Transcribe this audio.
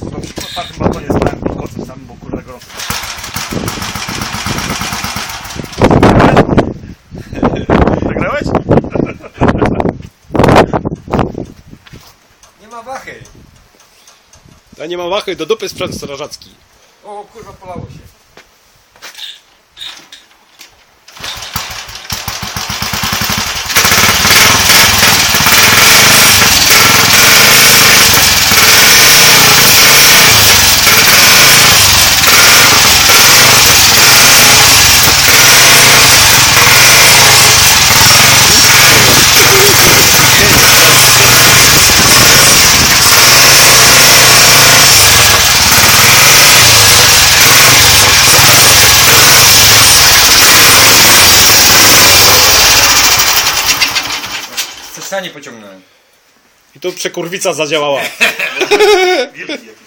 Bo to w otwartym balkonie spałem pod kocem tam, bo kurde gorąco. Zagrałeś? Nie ma wachy. Ja nie mam wachy, do dupy sprzęt strażacki. O kurwa, polało się. Coś nie pociągnąłem. I tu przekurwica zadziałała. Wielki jakiś.